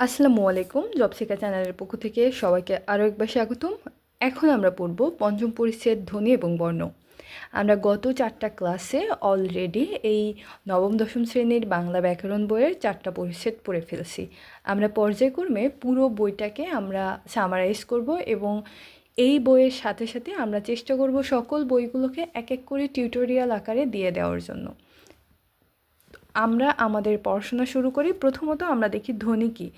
আসসালামু আলাইকুম জবসিকা চ্যানেলের পক্ষ থেকে সবাইকে আরও একবার স্বাগতম। এখন আমরা পড়ব পঞ্চম পরিচ্ছেদ ধ্বনি এবং বর্ণ। আমরা গত চারটা ক্লাসে অলরেডি এই নবম, দশম শ্রেণির বাংলা ব্যাকরণ বইয়ের চারটা পরিচ্ছেদ পড়ে ফেলছি। আমরা পর্যায়ক্রমে পুরো বইটাকে আমরা সামারাইজ করব এবং এই বইয়ের সাথে সাথে আমরা চেষ্টা করব সকল বইগুলোকে এক এক করে টিউটোরিয়াল আকারে দিয়ে দেওয়ার জন্য। আমরা আমাদের পড়াশোনা শুরু করি, প্রথমত আমরা দেখি ধ্বনি কী।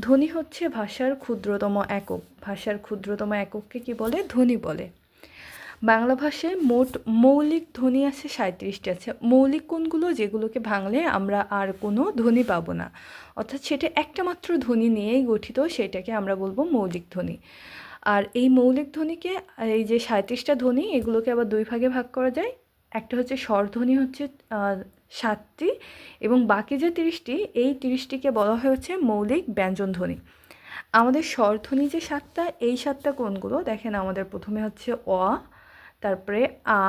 ধ্বনি হচ্ছে ভাষার ক্ষুদ্রতম একক। ভাষার ক্ষুদ্রতম একককে কি বলে? ধ্বনি বলে। বাংলা ভাষায় মোট মৌলিক ধ্বনি আছে সাঁত্রিশটি আছে। মৌলিক কোনগুলো? যেগুলোকে ভাঙলে আমরা আর কোনো ধ্বনি পাবো না। অর্থাৎ সেটা একটা মাত্র ধ্বনি নিয়েই গঠিত, সেটাকে আমরা বলব মৌলিক ধ্বনি। আর এই মৌলিক ধ্বনিকে এই যে সাঁত্রিশটা ধ্বনি, এগুলোকে আবার দুই ভাগে ভাগ করা যায়। একটা হচ্ছে স্বরধ্বনি হচ্ছে সাতটি এবং বাকি যে তিরিশটি, এই তিরিশটিকে বলা হয় হচ্ছে মৌলিক ব্যঞ্জনধ্বনি। আমাদের স্বরধ্বনি যে সাতটা, এই সাতটা কোনগুলো? দেখেন আমাদের প্রথমে হচ্ছে অ, তারপরে আ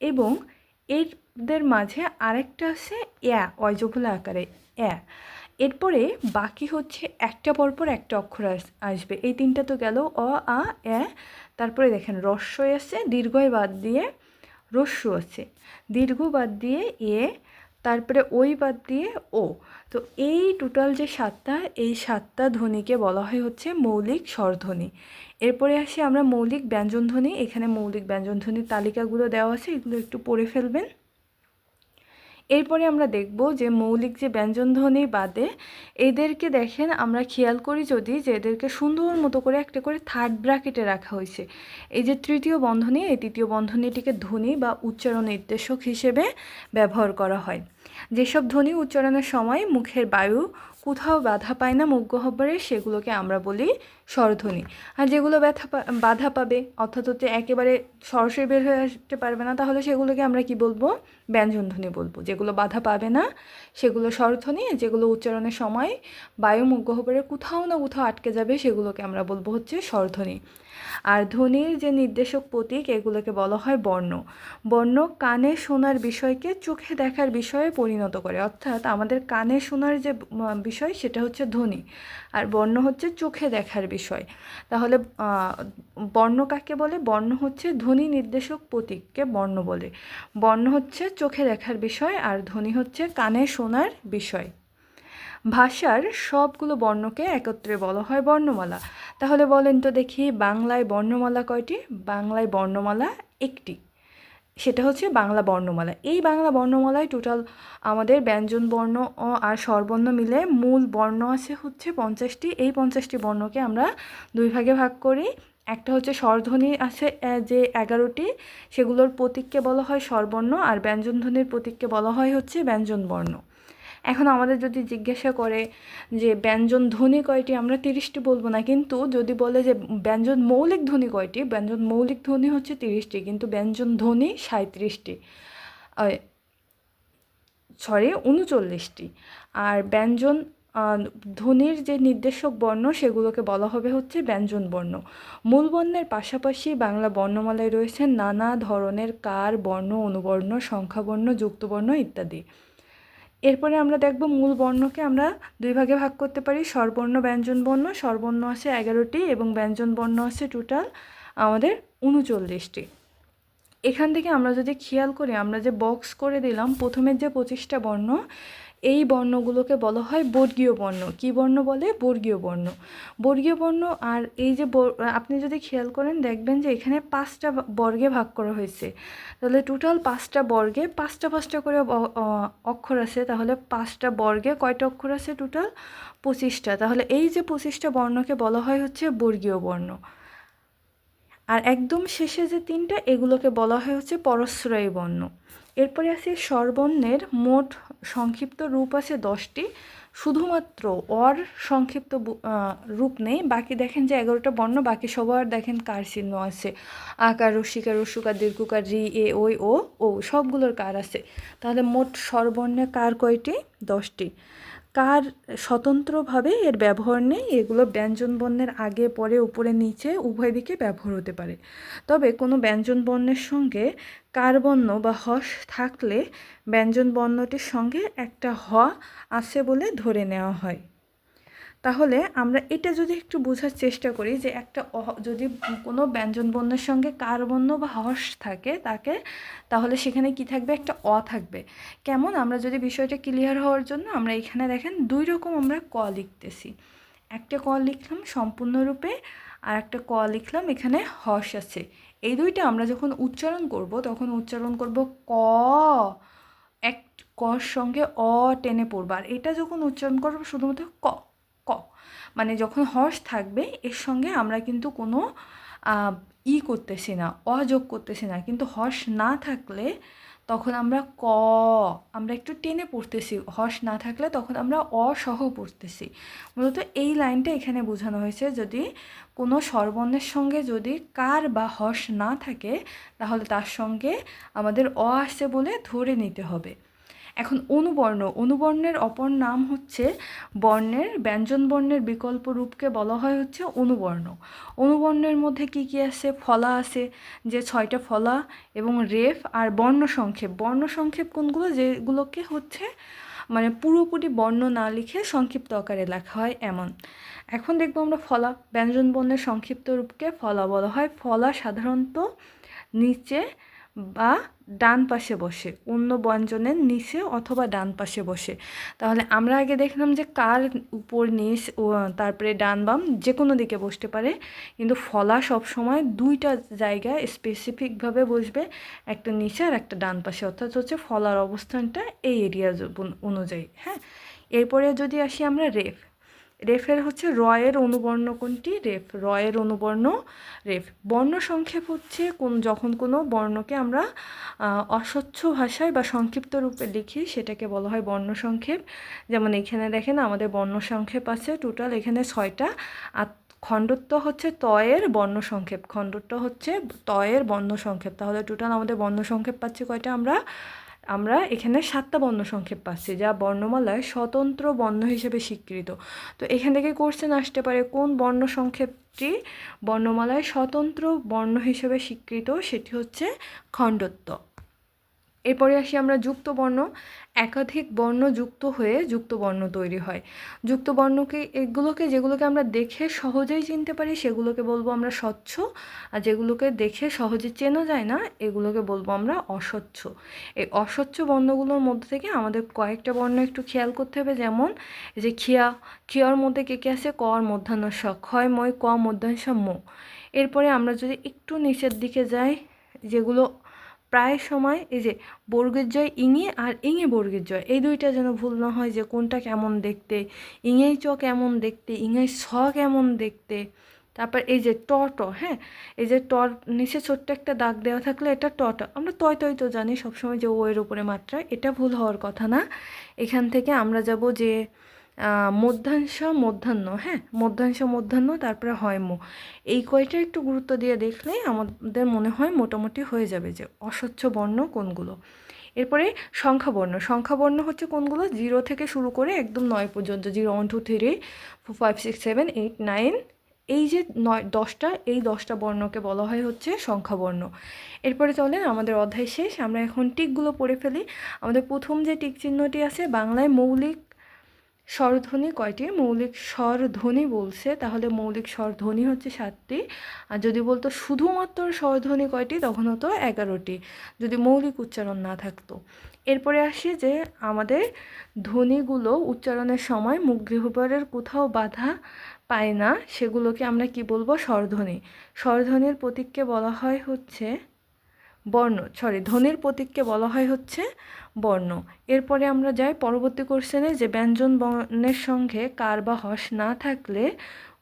এবং এরদের মাঝে আরেকটা আছে অ্যা অয়জগুলো আকারে অ্যা এরপরে বাকি হচ্ছে একটা পরপর একটা অক্ষর আসবে। এই তিনটা তো গেল অ, আ অ্যা তারপরে দেখেন রস্বই আছে দীর্ঘয় বাদ দিয়ে রস্যু আছে। দীর্ঘ বাদ দিয়ে এ তারপরে ওই বাদ দিয়ে ও। তো এই টোটাল যে সাতটা, এই সাতটা ধ্বনিকে বলা হয় হচ্ছে মৌলিক স্বরধ্বনি। এরপরে আসি আমরা মৌলিক ব্যঞ্জনধ্বনি। এখানে মৌলিক ব্যঞ্জনধ্বনির তালিকাগুলো দেওয়া আছে, এগুলো একটু পড়ে ফেলবেন। এরপরে আমরা দেখব যে মৌলিক যে ব্যঞ্জনধ্বনি বাদে এদেরকে দেখেন আমরা খেয়াল করি যদি যে এদেরকে সুন্দর মতো করে একটা করে থার্ড ব্র্যাকেটে রাখা হয়েছে। এই যে তৃতীয় বন্ধনী, এই তৃতীয় বন্ধনীটিকে ধ্বনি বা উচ্চারণ নির্দেশক হিসেবে ব্যবহার করা হয়। যেসব ধ্বনি উচ্চারণের সময় মুখের বায়ু কোথাও বাধা পায় না মুখ গহ্বরে সেগুলোকে আমরা বলি স্বরধ্বনি। আর যেগুলো ব্যথা বাধা পাবে, অর্থাৎ হচ্ছে একেবারে সরাসরি বের হয়ে আসতে পারবে না, তাহলে সেগুলোকে আমরা কি বলব? ব্যঞ্জনধ্বনি বলব। যেগুলো বাধা পাবে না, সেগুলো স্বরধ্বনি, যেগুলো উচ্চারণের সময় বায়ু মুখ গহ্বরে কোথাও না কোথাও আটকে যাবে, সেগুলোকে আমরা বলব হচ্ছে স্বরধ্বনি। আর ধ্বনির যে নির্দেশক প্রতীক, এগুলোকে বলা হয় বর্ণ। বর্ণ কানে শোনার বিষয়কে চোখে দেখার বিষয়ে পরিণত করে। অর্থাৎ আমাদের কানে শোনার যে বিষয়, সেটা হচ্ছে ধ্বনি। আর বর্ণ হচ্ছে চোখে দেখার বিষয়। তাহলে বর্ণ কাকে বলে? বর্ণ হচ্ছে ধ্বনি নির্দেশক প্রতীককে বর্ণ বলে। বর্ণ হচ্ছে চোখে দেখার বিষয় আর ধ্বনি হচ্ছে কানে শোনার বিষয়। ভাষার সবগুলো বর্ণকে একত্রে বলা হয় বর্ণমালা। তাহলে বলেন তো দেখি, বাংলায় বর্ণমালা কয়টি? বাংলায় বর্ণমালা একটি। সেটা হচ্ছে বাংলা বর্ণমালা এই বাংলা বর্ণমালায় টোটাল আমাদের ব্যঞ্জন বর্ণ আর স্বরবর্ণ মিলে মূল বর্ণ আছে হচ্ছে পঞ্চাশটি। এই পঞ্চাশটি বর্ণকে আমরা দুই ভাগে ভাগ করি। একটা হচ্ছে স্বরধ্বনি আছে যে এগারোটি, সেগুলোর প্রতীককে বলা হয় স্বরবর্ণ আর ব্যঞ্জনধ্বনির প্রতীককে বলা হয় হচ্ছে ব্যঞ্জন বর্ণ। এখন আমাদের যদি জিজ্ঞাসা করে যে ব্যঞ্জন ধ্বনি কয়টি, আমরা তিরিশটি বলব না, কিন্তু যদি বলে যে ব্যঞ্জন মৌলিক ধ্বনি কয়টি, ব্যঞ্জন মৌলিক ধ্বনি হচ্ছে তিরিশটি, কিন্তু ব্যঞ্জন ধ্বনি সাঁত্রিশটি সরি উনচল্লিশটি। আর ব্যঞ্জন ধ্বনির যে নির্দেশক বর্ণ, সেগুলোকে বলা হবে হচ্ছে ব্যঞ্জন বর্ণ। মূল বর্ণের পাশাপাশি বাংলা বর্ণমালায় রয়েছে নানা ধরনের কার, বর্ণ, অনুবর্ণ, সংখ্যাবর্ণ, যুক্তবর্ণ ইত্যাদি। এরপরে আমরা দেখব মূল বর্ণকে আমরা দুই ভাগে ভাগ করতে পারি। স্বরবর্ণ, ব্যঞ্জন বর্ণ। স্বরবর্ণ আছে এগারোটি এবং ব্যঞ্জন বর্ণ আছে টোটাল আমাদের উনচল্লিশটি। এখান থেকে আমরা যদি খেয়াল করি, আমরা যে বক্স করে দিলাম, প্রথমের যে পঁচিশটা বর্ণ এই বর্ণগুলোকে বলা হয় বর্গীয় বর্ণ। কি বর্ণ বলে? বর্গীয় বর্ণ। বর্গীয় বর্ণ আর এই যে আপনি যদি খেয়াল করেন, দেখবেন যে এখানে পাঁচটা বর্গে ভাগ করা হয়েছে। তাহলে টোটাল পাঁচটা বর্গে, পাঁচটা পাঁচটা করে অক্ষর আছে, তাহলে পাঁচটা বর্গে কয়টা অক্ষর আছে টোটাল পঁচিশটা। তাহলে এই যে পঁচিশটা বর্ণকে বলা হয় হচ্ছে বর্গীয় বর্ণ। আর একদম শেষে যে তিনটা, এগুলোকে বলা হয় হচ্ছে পরশ্রয়ী বর্ণ। এরপরে আছে স্বরবর্ণের মোট সংক্ষিপ্ত রূপ আছে দশটি। শুধুমাত্র অর সংক্ষিপ্ত রূপ নেই। বাকি দেখেন যে এগারোটা বর্ণ, বাকি সবার দেখেন কার চিহ্ন আছে। আকার রসিকার রসুকার, দীর্ঘকার, রি, এ ওই ও ও সবগুলোর কার আছে। তাহলে মোট স্বরবর্ণে কার কয়টি? দশটি। কার স্বতন্ত্রভাবে এর ব্যবহার নেই, এগুলো ব্যঞ্জন বর্ণের আগে, পরে, উপরে, নিচে, উভয় দিকে ব্যবহার হতে পারে। তবে কোনো ব্যঞ্জন বর্ণের সঙ্গে কার বর্ণ বা হস থাকলে ব্যঞ্জন বর্ণটির সঙ্গে একটা হ আছে বলে ধরে নেওয়া হয়। তাহলে আমরা এটা যদি একটু বোঝার চেষ্টা করি যে একটা যদি কোনো ব্যঞ্জন বর্ণের সঙ্গে কার বর্ণ বা হর্ষ থাকে তাকে, তাহলে সেখানে কি থাকবে? একটা অ থাকবে। কেমন? আমরা যদি বিষয়টা ক্লিয়ার হওয়ার জন্য আমরা এখানে দেখেন দুই রকম আমরা ক লিখতেছি। একটা ক লিখলাম সম্পূর্ণরূপে আর একটা ক লিখলাম এখানে হর্ষ আছে। এই দুইটা আমরা যখন উচ্চারণ করব, তখন উচ্চারণ করব ক। এক কর সঙ্গে অ টেনে পড়ব। আর এটা যখন উচ্চারণ করব, শুধুমাত্র ক। ক। মানে যখন হর্ষ থাকবে, এর সঙ্গে আমরা কিন্তু কোনো ই করতেছি না, অযোগ করতেছি না। কিন্তু হর্ষ না থাকলে তখন আমরা ক, আমরা একটু টেনে পড়তেছি। হর্ষ না থাকলে তখন আমরা অসহ পড়তেছি। মূলত এই লাইনটা এখানে বোঝানো হয়েছে, যদি কোনো স্বরবর্ণের সঙ্গে যদি কার বা হর্ষ না থাকে, তাহলে তার সঙ্গে আমাদের অ আসছে বলে ধরে নিতে হবে। এখন অনুবর্ণ। অনুবর্ণের অপর নাম হচ্ছে বর্ণের, ব্যঞ্জন বর্ণের বিকল্প রূপকে বলা হয় হচ্ছে অনুবর্ণ। অনুবর্ণের মধ্যে কি কি আছে? ফলা আছে, যে ছয়টা ফলা এবং রেফ আর বর্ণ সংক্ষেপ। বর্ণ সংক্ষেপ কোনগুলো? যেগুলোকে হচ্ছে মানে পুরোপুরি বর্ণ না লিখে সংক্ষিপ্ত আকারে লেখা হয় এমন। এখন দেখব আমরা ফলা। ব্যঞ্জন বর্ণের সংক্ষিপ্ত রূপকে ফলা বলা হয়। ফলা সাধারণত নিচে বা ডান পাশে বসে, অন্য ব্যঞ্জনের নিচে অথবা ডান পাশে বসে। তাহলে আমরা আগে দেখলাম যে কার উপর নিচ তারপরে ডান বাম যে কোনো দিকে বসতে পারে। কিন্তু ফলা সব সময় দুইটা জায়গায় স্পেসিফিকভাবে বসবে, একটা নিচে আর একটা ডান পাশে। অর্থাৎ হচ্ছে ফলার অবস্থানটা এই এরিয়া অনুযায়ী হ্যাঁ? এরপরে যদি আসি আমরা রেফ রেফের হচ্ছে রয়ের অনুবর্ণ কোনটি? রেফ, রয়ের অনুবর্ণ রেফ। বর্ণ সংক্ষেপ হচ্ছে কোন, যখন কোনো বর্ণকে আমরা অস্বচ্ছ ভাষায় বা সংক্ষিপ্ত রূপে লিখি, সেটাকে বলা হয় বর্ণ সংক্ষেপ। যেমন এখানে দেখেন আমাদের বর্ণ সংক্ষেপ আছে টোটাল এখানে ছয়টা। আর খণ্ডত্ব হচ্ছে তয়ের বর্ণ সংক্ষেপ। খণ্ডত্ব হচ্ছে তয়ের বর্ণ সংক্ষেপ। তাহলে টোটাল আমাদের বর্ণ সংক্ষেপ পাচ্ছি কয়টা আমরা? আমরা এখানে সাতটা বর্ণ সংক্ষেপ পাচ্ছি, যা বর্ণমালায় স্বতন্ত্র বর্ণ হিসেবে স্বীকৃত। তো এখান থেকে কোশ্চেন আসতে পারে, কোন বর্ণ সংক্ষেপটি বর্ণমালায় স্বতন্ত্র বর্ণ হিসেবে স্বীকৃত? সেটি হচ্ছে খণ্ডত্ব। এরপরে আসি আমরা যুক্ত বর্ণ। একাধিক বর্ণ যুক্ত হয়ে যুক্ত বর্ণ তৈরি হয়। যুক্ত বর্ণকে, এগুলোকে যেগুলোকে আমরা দেখে সহজেই চিনতে পারি, সেগুলোকে বলব আমরা স্বচ্ছ। আর যেগুলোকে দেখে সহজে চেনা যায় না, এগুলোকে বলব আমরা অস্বচ্ছ। এই অস্বচ্ছ বর্ণগুলোর মধ্যে থেকে আমাদের কয়েকটা বর্ণ একটু খেয়াল করতে হবে। যেমন যে খিয়া খিয়ার মধ্যে কে কে আছে? কর মধ্যাহ্ন স ক্ষয় ময় ক মধ্যাহ্ন ম। এরপরে আমরা যদি একটু নিচের দিকে যাই, যেগুলো প্রায় সময় এই যে বর্গের জয় ইঙে আর ইঙে বর্গের জয়, এই দুইটা যেন ভুল না হয় যে কোনটা কেমন দেখতে, ইঙেই চ কেমন দেখতে, ইঙেই স কেমন দেখতে, তারপর এই যে ট ট হ্যাঁ? এই যে টর নিচে ছোট্ট একটা দাগ দেওয়া থাকলে এটা ট ট, আমরা তয় তয় তো জানি সবসময় যে ও এর উপরে মাত্রা, এটা ভুল হওয়ার কথা না। এখান থেকে আমরা যাব যে মধ্যাংশ, মধ্যাহ্ন হ্যাঁ? মধ্যাংশ, মধ্যাহ্ন, তারপরে হয় মো এই কয়টা একটু গুরুত্ব দিয়ে দেখলেই আমাদের মনে হয় মোটামুটি হয়ে যাবে যে অস্বচ্ছ বর্ণ কোনগুলো। এরপরে সংখ্যাবর্ণ। সংখ্যাবর্ণ হচ্ছে কোনগুলো? জিরো থেকে শুরু করে একদম নয় পর্যন্ত। Zero, one, two, three five, six, seven, eight, nine, এই যে নয়, দশটা, এই দশটা বর্ণকে বলা হয় হচ্ছে সংখ্যাবর্ণ। এরপরে চলেন আমাদের অধ্যায় শেষ। আমরা এখন টিকগুলো পড়ে ফেলি। আমাদের প্রথম যে টিক চিহ্নটি আছে, বাংলায় মৌলিক স্বরধ্বনি কয়টি? মৌলিক স্বরধ্বনি বলছে, তাহলে মৌলিক স্বরধ্বনি হচ্ছে সাতটি। আর যদি বলতো শুধুমাত্র স্বরধ্বনি কয়টি, তখন হতো এগারোটি। যদি মৌলিক উচ্চারণ না থাকতো। এরপরে আসি যে আমাদের ধ্বনিগুলো উচ্চারণের সময় মুখ কোথাও বাধা পায় না, সেগুলোকে আমরা কি বলব? স্বরধ্বনি। স্বরধ্বনির প্রতীককে বলা হয় হচ্ছে বর্ণ সরি ধ্বনির প্রতীককে বলা হয় হচ্ছে বর্ণ। এরপরে আমরা যাই পরবর্তী কোশ্চেনে যে ব্যঞ্জন বর্ণের সঙ্গে কার বা হস না থাকলে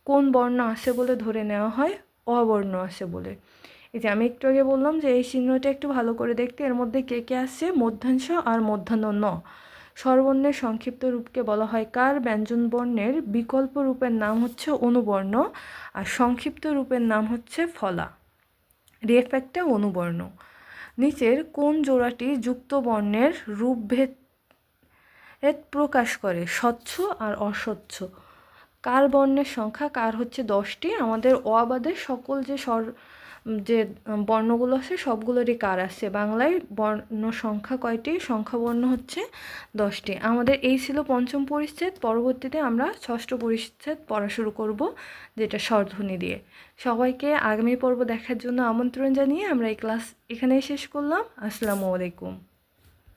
কোন বর্ণ আসে বলে ধরে নেওয়া হয়? অবর্ণ আছে বলে। এই যে আমি একটু আগে বললাম যে এই চিহ্নটা একটু ভালো করে দেখতে, এর মধ্যে কে কে আছে মধ্যাংশ আর মধ্যাহ্ন ন। স্বরবর্ণের সংক্ষিপ্ত রূপকে বলা হয় কার। ব্যঞ্জন বর্ণের বিকল্প রূপের নাম হচ্ছে অনুবর্ণ আর সংক্ষিপ্ত রূপের নাম হচ্ছে ফলা। রেফ একটা অনুবর্ণ। নিচের কোন জোড়াটি যুক্ত বর্ণের রূপভেদ এর প্রকাশ করে? স্বচ্ছ আর অস্বচ্ছ। কার বর্ণের সংখ্যা? কার হচ্ছে দশটি? আমাদের অবাদের সকল যে স্বর যে বর্ণগুলো আছে সবগুলোরই কার আছে। বাংলায় বর্ণ সংখ্যা কয়টি? সংখ্যা বর্ণ হচ্ছে দশটি। আমাদের এই ছিল পঞ্চম পরিচ্ছেদ। পরবর্তীতে আমরা ষষ্ঠ পরিচ্ছেদ পড়া শুরু করব, যেটা স্বরধ্বনি দিয়ে। সবাইকে আগামী পর্ব দেখার জন্য আমন্ত্রণ জানিয়ে আমরা এই ক্লাস এখানেই শেষ করলাম। আসসালামু আলাইকুম।